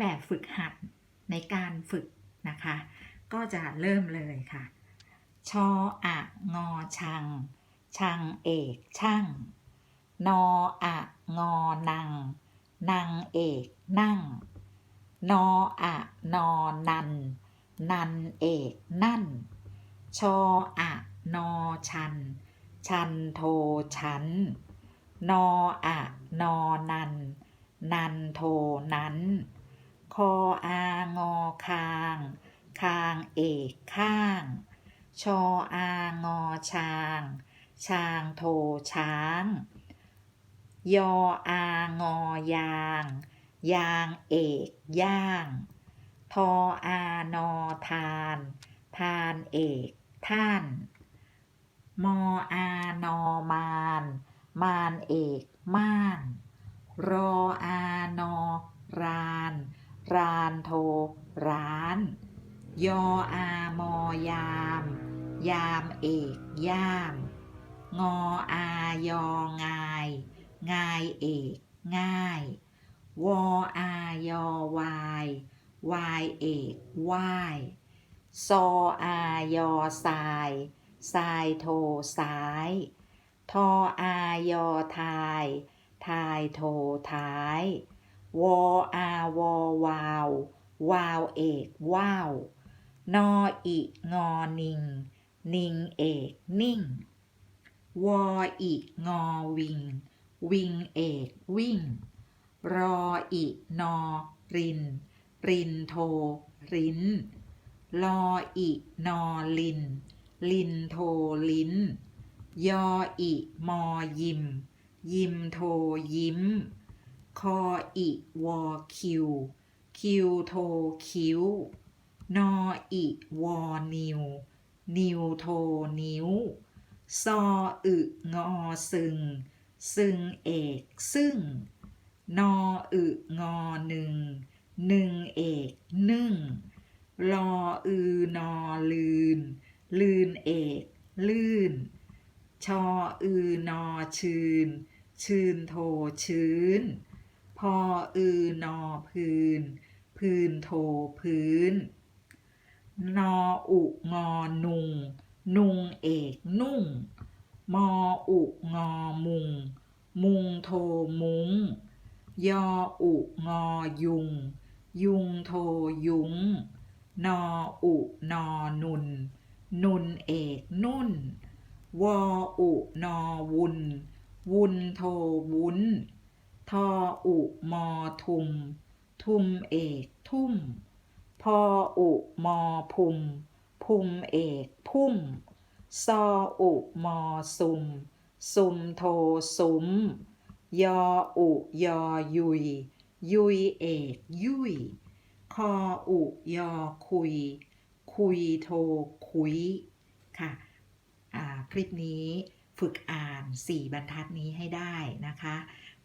แบบฝึกหัดในการฝึกนะคะ ก็จะเริ่มเลยค่ะ ชออะงอชัง ชังเอกช่าง นออะงอนัง นังเอกนั่ง นออะนอนัน นันเอกนั่น ชออะนอชัน ชันโทชัน นออะนอนัน นันโทนั้น คออางอคาง คางเอกข้าง ชออางอช้าง ช้างโทช้าง ยออางอยาง ยางเอกย่าง ทออานอทาน ทานเอกท่าน มออานอมาน มานเอกม่าน รออานอรานรา นโท ร้าน ยออามอยาม ยามเอกย่าม งออายองาย งายเอกง่าย วออายอวายวายเอกว่ายซออายอทรายทรายโทซ้าย ทออายอทาย ทายโทท้ายวอ วาวเอกว้าว นออิงอนิง นิงเอกนิ่ง วออิงอวิง วิงเอกวิ่ง รออินอริน รินโท รินลออินอลิน ลินโทลิน ยออิมอยิม ยิมโทยิ้ม คออิวอคิว คิวโทคิ้วนออิวอนิว นิวโทนิ้ว ซออึงอซึง ซึงเอกซึ่ง นออึงอหนึ่ง หนึ่งเอกหนึ่ง รออือนอลืน ลืนเอกลื่น ชออือนอชืน ชืนโทชื้น พออือนอพื้น พื้นโทพื้น นออุงอนุง นุงเอกนุ่ง มออุงอมุง มุงโทมุง ยออุงอยุง ยุงโทยุง นออุนอนุน นุนเอกนุ่น วออุนอวุน วุนโทวุ้น ทออุมอทุม ทุมเอกทุ่ม พออุมอพุม พุมเอกพุ่ม ซออุมอซุม ซุมโทสุม ยออุยอยุย ยุยเอกยุย คออุยอคุย คุยโทคุย ค่ะอ่าคลิปนี้ ฝึกอ่าน 4 บรรทัดนี้ให้ได้นะคะ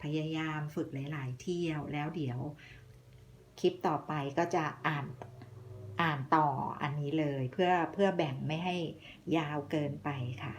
พยายามฝึกหลาย ๆ เที่ยวแล้วเดี๋ยวคลิปต่อไปก็จะอ่านอ่านต่ออันนี้เลย เพื่อเพื่อแบ่งไม่ให้ยาวเกินไปค่ะ